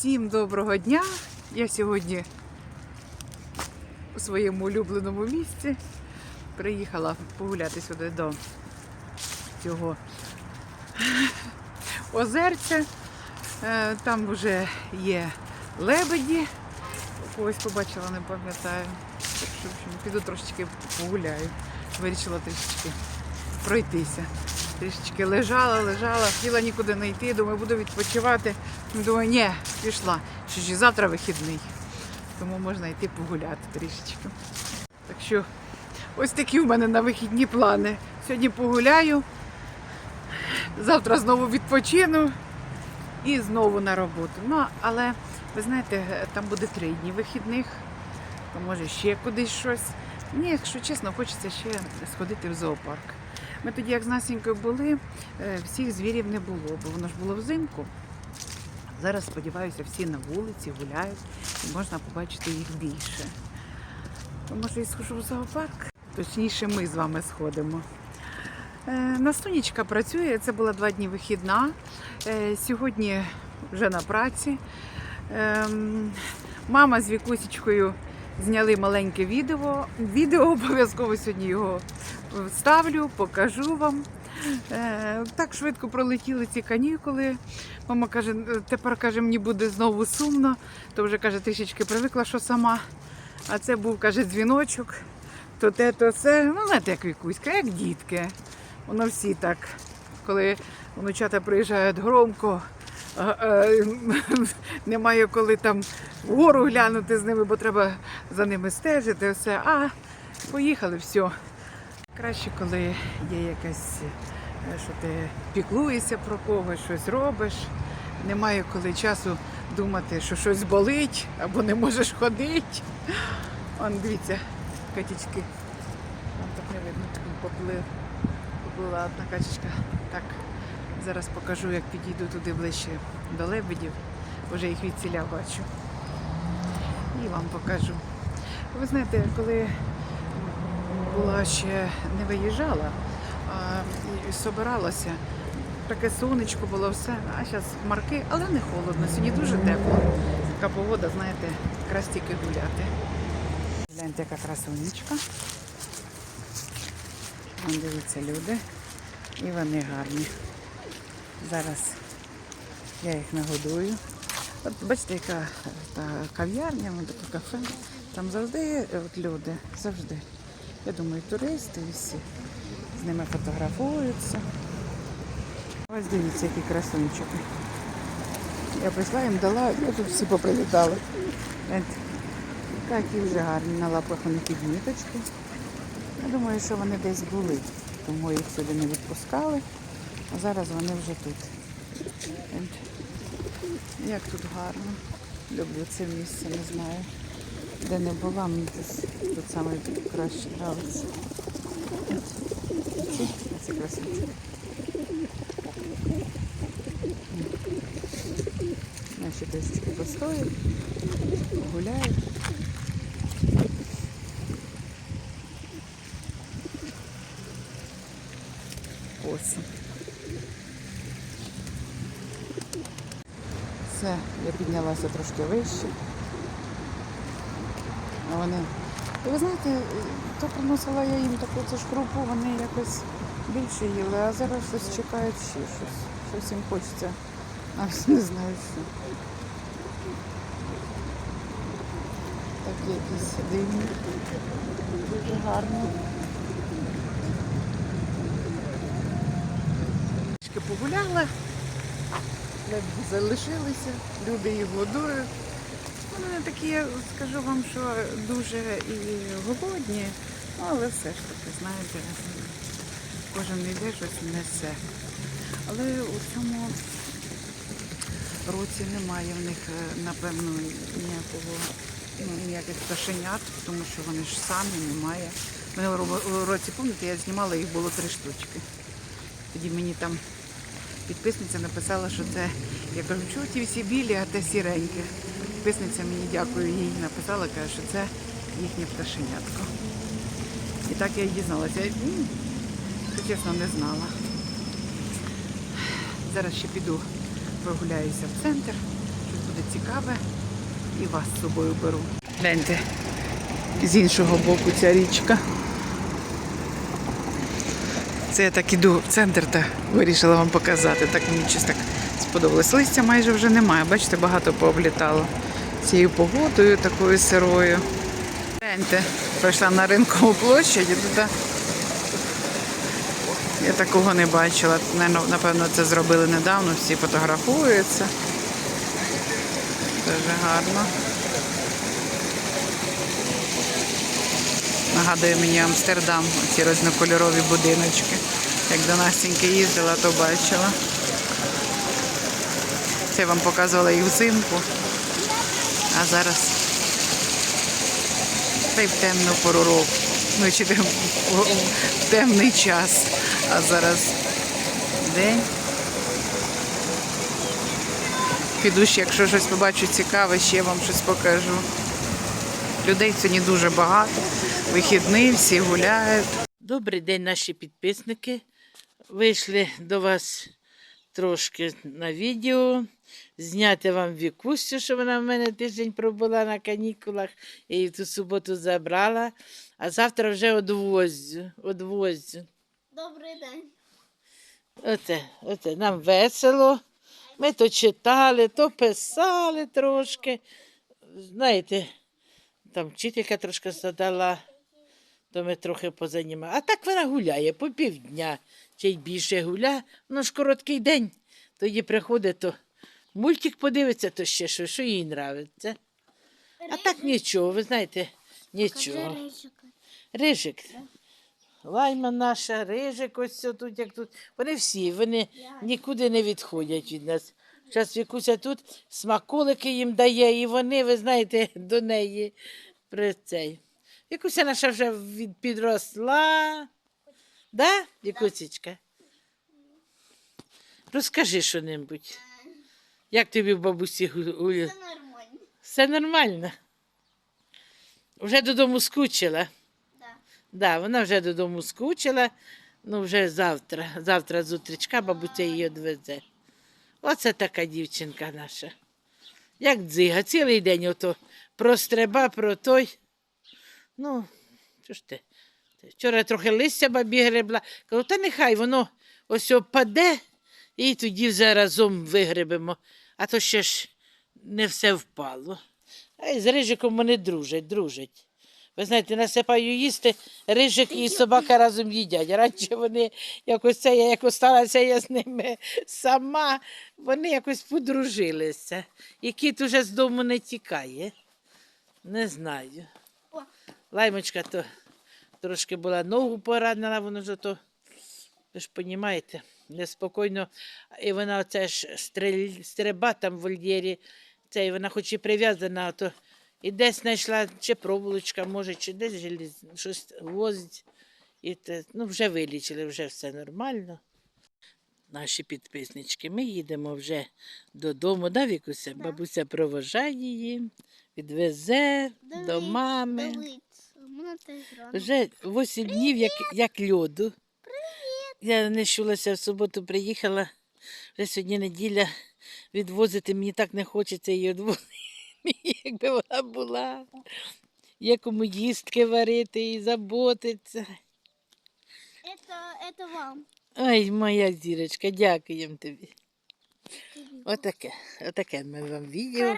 Всім доброго дня! Я сьогодні у своєму улюбленому місці приїхала погуляти сюди до цього озерця. Е, Там вже є лебеді. Когось побачила, не пам'ятаю. Піду трошечки погуляю. Вирішила трішечки пройтися. Трішечки лежала, лежала, хотіла нікуди не йти, думаю, буду відпочивати. Думаю, ні, пішла. Що ж завтра вихідний. Тому можна йти погуляти трішечки. Так що ось такі в мене на вихідні плани. Сьогодні погуляю, завтра знову відпочину і знову на роботу. Ну, але ви знаєте, там буде три дні вихідних, то може ще кудись щось. Мені, якщо чесно, хочеться ще сходити в зоопарк. Ми тоді, як з Насінькою були, е, всіх звірів не було, бо воно ж було взимку. Зараз, сподіваюся, всі на вулиці гуляють і можна побачити їх більше. Може і схожу в зоопарк. Точніше, ми з вами сходимо. Е, Настунічка працює, це була два дні вихідна. Е, Сьогодні вже на праці. Ем, Мама з Вікусічкою зняли маленьке відео. Відео обов'язково сьогодні його вставлю, покажу вам. Е, Так швидко пролетіли ці канікули. Мама каже, тепер каже, мені буде знову сумно, то вже каже, трішечки привикла, що сама. А це був, каже, дзвіночок, то те, то це. Ну, знаєте, як вікуська, як дітки. Воно всі так, коли внучата приїжджають громко, немає коли там вгору глянути з ними, бо треба за ними стежити, все. А поїхали, все. Краще, коли є якась, е, що ти піклуєшся про когось, щось робиш. Немає коли часу думати, що щось болить або не можеш ходити. Он дивіться, катічки. Вам так не видно, поплив. Поплила одна качечка. Так, зараз покажу, як підійду туди ближче до лебедів. Вже їх відціля бачу. І вам покажу. Ви знаєте, коли була ще не виїжджала, а собиралася. Таке сонечко було все, а зараз хмарки, але не холодно. Сьогодні дуже тепло. Така погода, знаєте, якраз тільки гуляти. Гляньте, яка красунечка. Вон дивіться люди. І вони гарні. Зараз я їх нагодую. От бачите, яка та кав'ярня, таке кафе. Там завжди от люди, завжди. Я думаю, туристи і всі з ними фотографуються. Ось дивіться, які красунчики. Я прийшла їм дала, я тут всі поприлітали. Такі вже гарні, на лапах у них підміточки. Я думаю, що вони десь були, тому їх сюди не відпускали, а зараз вони вже тут. Як тут гарно. Люблю це місце, не знаю. Де не була, мені тут, тут саме краще подобається. Це красиві. Наші дощечки постоять, гуляють. Осінь. Все, я піднялася трошки вище. А вони. І ви знаєте, то приносила я їм таку це ж крупу, вони якось більше їли, а зараз щось чекають ще щось. Щось їм хочеться. А не знаю що. Такі якісь дивні. Дуже гарні. Трішки погуляла, лебеді залишилися, люди їх годують. Вони такі, скажу вам, що дуже і голодні, ну, але все ж таки, знаєте, кожен йде щось несе. Але у цьому році немає в них, е, напевно, ніякого, ну, ніяких пташенят, тому що вони ж самі немає. Минулого році, пам'ятаєте, я знімала, їх було три штучки. Тоді мені там підписниця написала, що це, я кажу, чого ті всі білі, а те сіреньке. Підписниця мені дякую їй написала, каже, що це їхнє пташенятко. І так я і дізналася. Я, чесно, не знала. Зараз ще піду прогуляюся в центр, щось буде цікаве і вас з собою беру. Гляньте, з іншого боку ця річка. Це я так іду в центр та вирішила вам показати. Так мені щось так сподобалось. Листя майже вже немає. Бачите, багато пооблітало цією погодою, такою сирою. Гляньте, прийшла на ринкову площадь і тут. Я такого не бачила. Напевно, це зробили недавно, всі фотографуються. Дуже гарно. Нагадує мені Амстердам, ці різнокольорові будиночки. Як до Настіньки їздила, то бачила. Це вам показувала їх взимку. А зараз та й в темну пору року. Ну, чи в темний час. А зараз день. Піду ще, якщо щось побачу цікаве, ще вам щось покажу. Людей сьогодні дуже багато. Вихідний, всі гуляють. Добрий день, наші підписники. Вийшли до вас трошки на відео. Зняти вам Вікусю, що вона в мене тиждень пробула на канікулах. Я її ту суботу забрала. А завтра вже одвозю. одвозю. Добрий день. Оце, оце, нам весело. Ми то читали, то писали трошки. Знаєте, там вчителька трошки задала, то ми трохи позанімали. А так вона гуляє по півдня, чи й більше гуляє. Ну ж короткий день. Тоді приходить, то мультик подивиться, то ще що, що їй нравиться. А так нічого, ви знаєте, нічого. Рижик. Лайма наша, рижик, ось все тут, як тут. Вони всі, вони нікуди не відходять від нас. Зараз Вікуся тут смаколики їм дає, і вони, ви знаєте, до неї при цей. Вікуся наша вже від- підросла. Да, Вікусечка? Розкажи що-небудь. Як тобі в бабусі гу- гу- Це нормально. Все нормально. Вже додому скучила. Да. Да, вона вже додому скучила. Ну, вже завтра. Завтра з утрічка бабуся її відвезе. Оце така дівчинка наша. Як дзига, цілий день ото простреба про той. Ну, що ж ти? Вчора трохи листя бабі гребла. Кажу, та нехай воно ось опаде, і тоді вже разом вигребемо. А то ще ж не все впало. А й з рижиком вони дружать, дружать. Ви знаєте, насипаю їсти, рижик і собака разом їдять. Раніше вони якось це, я як осталася я з ними сама, вони якось подружилися. І кіт уже з дому не тікає. Не знаю. Лаймочка то трошки була ногу поранена, воно ж то, ви ж розумієте, неспокійно. І вона оце ж стрель, стреба там в вольєрі, це, і вона хоч і прив'язана, то і десь знайшла чи проволочка, може, чи десь желіз, щось возить. І те, ну, вже вилічили, вже все нормально. Наші підписнички, ми їдемо вже додому, да, Вікуся? Бабуся провожає її, відвезе до Дивись, мами. Вже 8 днів, як, як льоду. Я не чулася в суботу, приїхала. Вже сьогодні неділя відвозити. Мені так не хочеться її відвозити, якби вона була. Є кому їстки варити і заботиться. Это, это вам. Ой, моя зірочка, дякуємо тобі. Отаке, отаке ми вам відео.